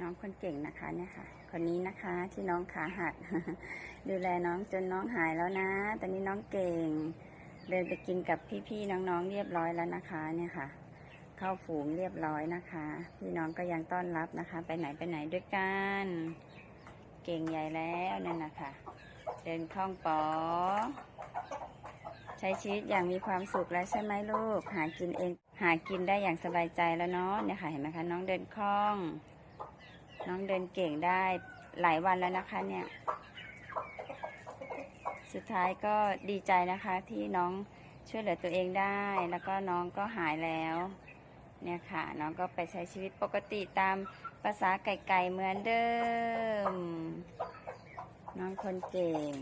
น้องคนเก่งนะคะเนี่ยค่ะ คนนี้นะคะที่น้องขาหัก ดูแลน้องจนน้องหายแล้วนะ ตอนนี้น้องเก่ง เดินไปกินกับพี่ๆน้องๆเรียบร้อยแล้วนะคะ เนี่ยค่ะ เข้าฝูงเรียบร้อยนะคะ พี่น้องก็ยังต้อนรับนะคะ ไปไหนไปไหนด้วยกัน เก่งใหญ่แล้วนั่นนะคะเดินคล่องปอใช้ชีวิตอย่างมีความสุขแล้วใช่ไหมลูก หากินเอง หากินได้อย่างสบายใจแล้วเนาะเนี่ยค่ะเห็นไหมคะน้องเดินคล่อง น้องเดินเก่งได้หลายวันแล้วนะคะเนี่ย สุดท้ายก็ดีใจนะคะที่น้องช่วยเหลือตัวเองได้ แล้วก็น้องก็หายแล้ว เนี่ยค่ะ น้องก็ไปใช้ชีวิตปกติตามภาษาไก่ๆเหมือนเดิม น้องคนเก่ง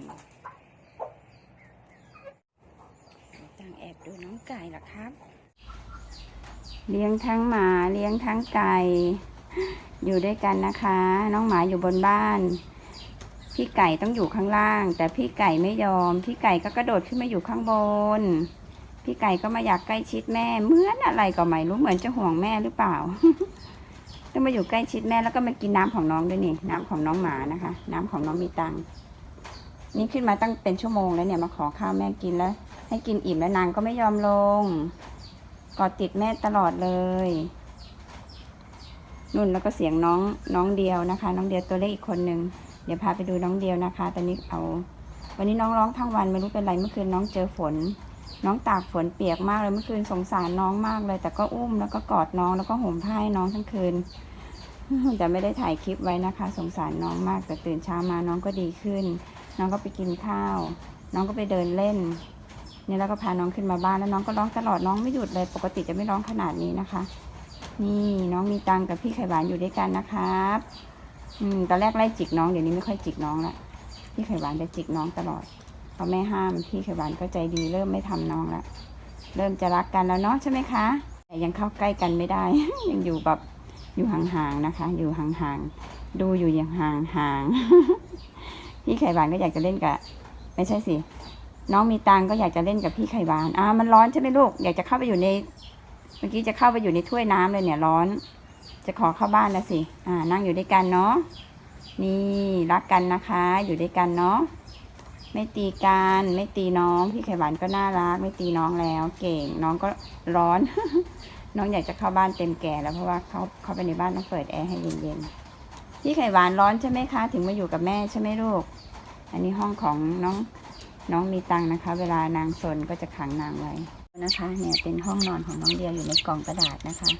ตั้งแอบดูน้องไก่หรอครับ เลี้ยงทั้งหมาเลี้ยงทั้งไก่ อยู่ด้วยกันนะคะ น้องหมาอยู่บนบ้าน พี่ไก่ต้องอยู่ข้างล่าง แต่พี่ไก่ไม่ยอม พี่ไก่ก็กระโดดขึ้นมาอยู่ข้างบน พี่ไก่ก็มาอยากใกล้ชิดแม่เหมือนอะไรก็ไม่รู้เหมือนจะห่วงแม่หรือเปล่าก็มาอยู่ใกล้ชิดแม่แล้วก็มากินน้ำของน้องด้วยนี่น้ำของน้องหมานะคะ น้ำของน้องมีตังนี่ขึ้นมาตั้งเป็นชั่วโมงแล้วเนี่ยมาขอข้าวแม่กินแล้ว ให้กินอิ่มแล้วนางก็ไม่ยอมลงกอดติดแม่ตลอดเลย นุ่นแล้วก็เสียงน้องน้องเดียวนะคะ น้องเดียวตัวเล็กอีกคนนึงเดี๋ยวพาไปดูน้องเดียวนะคะ ตอนนี้เอา วันนี้น้องร้องทั้งวันไม่รู้เป็นไรเมื่อคืนน้องเจอฝน น้องตากฝนเปียกมากเลยเมื่อคืนสงสารน้องมากเลย แต่ก็อุ้มแล้วก็กอดน้องแล้วก็ห่มผ้าให้น้องทั้งคืนแต่ไม่ได้ถ่ายคลิปไว้นะคะ สงสารน้องมากแต่ตื่นเช้ามาน้องก็ดีขึ้น น้องก็ไปกินข้าว น้องก็ไปเดินเล่นนี่แล้วก็พาน้องขึ้นมาบ้านแล้วน้องก็ร้องตลอดน้องไม่หยุดเลย ปกติจะไม่ร้องขนาดนี้นะคะ นี่น้องมีตังกับพี่ไข่หวานอยู่ด้วยกันนะครับอืมตอนแรกไล่จิกน้องเดี๋ยวนี้ไม่ค่อยจิกน้องละพี่ไข่หวานจะจิกน้องตลอดพอแม่ห้ามพี่ไข่หวานก็ใจดีเริ่มไม่ทำน้องละเริ่มจะรักกันแล้วเนาะใช่ไหมคะ แต่ยังเข้าใกล้กันไม่ได้ ยังอยู่แบบอยู่ห่างๆนะคะ อยู่ห่างๆดูอยู่อย่างห่างๆพี่ไข่หวานก็อยากจะเล่นกับไม่ใช่สิน้องมีตังก็อยากจะเล่นกับพี่ไข่หวานอ่ามันร้อนใช่ไหมลูกอยากจะเข้าไปอยู่ใน มื่อกี้จะเข้าไปอยู่ในถ้วยน้ำเลยเนี่ยร้อน จะขอเข้าบ้านแล้วสิอ่านั่งอยู่ด้วยกันเนาะนี่รักกันนะคะ อยู่ด้วยกันเนาะไม่ตีกันไม่ตีน้องพี่ไข่หวานก็น่ารัก ไม่ตีน้องแล้ว เก่งน้องก็ร้อน น้องอยากจะเข้าบ้านเต็มแก่แล้วเพราะว่าเขาเขาไปในบ้านต้องเปิดแอร์ให้เย็นๆพี่ไข่หวานร้อนใช่ไหมคะ ถึงมาอยู่กับแม่ใช่ไหมลูก อันนี้ห้องของน้องน้องมีตังนะคะ เวลานางซนก็จะขังนางไว้ นะคะเนี่ยเป็นห้องนอนของน้องเดียวอยู่ในกล่องกระดาษนะคะ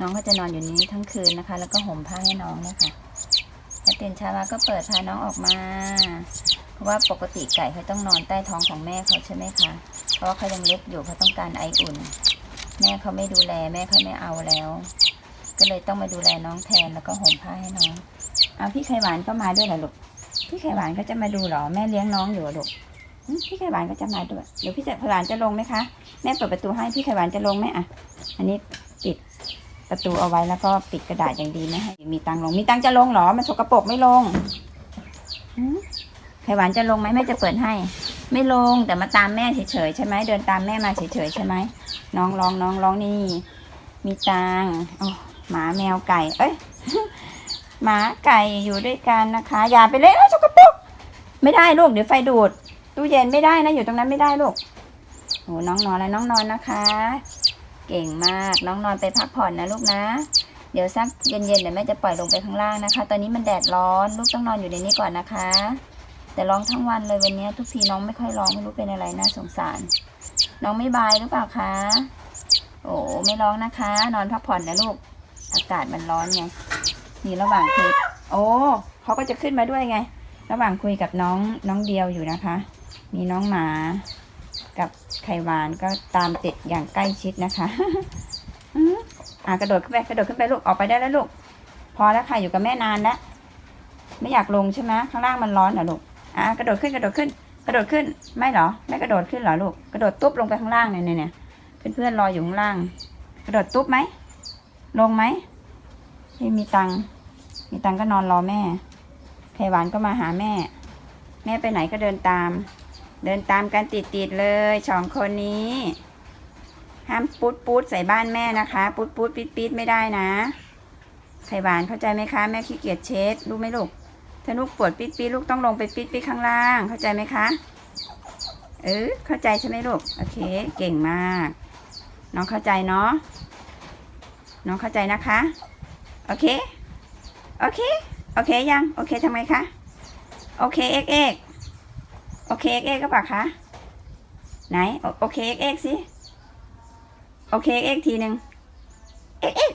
น้องก็จะนอนอยู่นี้ทั้งคืนนะคะ แล้วก็ห่มผ้าให้น้องนะคะแล้วตื่นเช้ามาก็เปิดพาน้องออกมา เพราะว่าปกติไก่เขาต้องนอนใต้ท้องของแม่เขาใช่ไหมคะ เพราะว่าเขายังเล็กอยู่เขาต้องการไออุ่น แม่เขาไม่ดูแลแม่เขาไม่เอาแล้ว ก็เลยต้องมาดูแลน้องแทนแล้วก็ห่มผ้าให้น้องเอาพี่ไข่หวานก็มาด้วยเหรอลูกพี่ไข่หวานก็จะมาดูเหรอแม่เลี้ยงน้องอยู่หรอลูก พี่ไข่หวานก็จะมาด้วย เดี๋ยวพี่จะไข่หวานจะลงไหมคะ แม่เปิดประตูให้พี่ไข่หวานจะลงไหมอะ อันนี้ปิดประตูเอาไว้แล้วก็ปิดกระดาษอย่างดีไม่ให้มีตังลง มีตังจะลงเหรอ มันสกปรกไม่ลงไข่หวานจะลงไหมแม่จะเปิดให้ ไม่ลงแต่มาตามแม่เฉยๆใช่ไหมเดินตามแม่มาเฉยๆใช่ไหมน้องร้องน้องร้องนี่ มีตังโอ้หมาแมวไก่ เอ้ยหมาไก่อยู่ด้วยกันนะคะ อย่าไปเล่นนะสกปรกไม่ได้ลูกเดี๋ยวไฟดูด ตู้เย็นไม่ได้นะอยู่ตรงนั้นไม่ได้ลูกโอ้น้องนอนแล้วน้องนอนนะคะ เก่งมากน้องนอนไปพักผ่อนนะลูกนะ เดี๋ยวสักเย็นๆเดี๋ยวแม่จะปล่อยลงไปข้างล่างนะคะ ตอนนี้มันแดดร้อนลูกต้องนอนอยู่ในนี้ก่อนนะคะ แต่ร้องทั้งวันเลยวันนี้ทุกทีน้องไม่ค่อยร้องไม่รู้เป็นอะไรน่าสงสาร น้องไม่บายหรือเปล่าคะโอ้ไม่ร้องนะคะ นอนพักผ่อนนะลูก อากาศมันร้อนไงนี่ระหว่างคุยโอ้เขาก็จะขึ้นมาด้วยไง ระหว่างคุยกับน้องน้องเดียวอยู่นะคะ มีน้องหมากับไข่หวานก็ตามติดอย่างใกล้ชิดนะคะอะกระโดดขึ้นไปกระโดดขึ้นไปลูกออกไปได้แล้วลูก พอแล้วค่ะอยู่กับแม่นานแล้วไม่อยากลงใช่ไหมข้างล่างมันร้อนเหรอลูกอะกระโดดขึ้นกระโดดขึ้น กระโดดขึ้นไม่เหรอไม่กระโดดขึ้นเหรอลูกกระโดดตุ๊บลงไปข้างล่างเนี่ยเนี่ยเนี่ยเพื่อนๆรออยู่ข้างล่าง กระโดดตุ๊บไหมลงไหมไม่มีตังมีตังก็นอนรอแม่ไข่หวานก็มาหาแม่ แม่ไปไหนก็เดินตาม เดินตามกันติดๆเลยสองคนนี้ ห้ามปุ๊ดปุ๊ดใส่บ้านแม่นะคะ ปุ๊ดปุ๊ดปิดปิดไม่ได้นะไข่หวานเข้าใจไหมคะ แม่ขี้เกียจเช็ดรู้ไหมลูกถ้าลูกปวดปิดปีลูกต้องลงไปปิดปีข้างล่าง เข้าใจไหมคะ เออเข้าใจใช่ไหมลูก โอเค เก่งมาก น้องเข้าใจเนาะ น้องเข้าใจนะคะ โอเค โอเค โอเคยัง โอเคทำไงคะ โอเคเอ็กเอ็ก โอเคเอ็กก็ปะคะไหนโอเคเอกเอ็กสิโอเคเอ็กทีหนึ่งเอ็กเอ็ก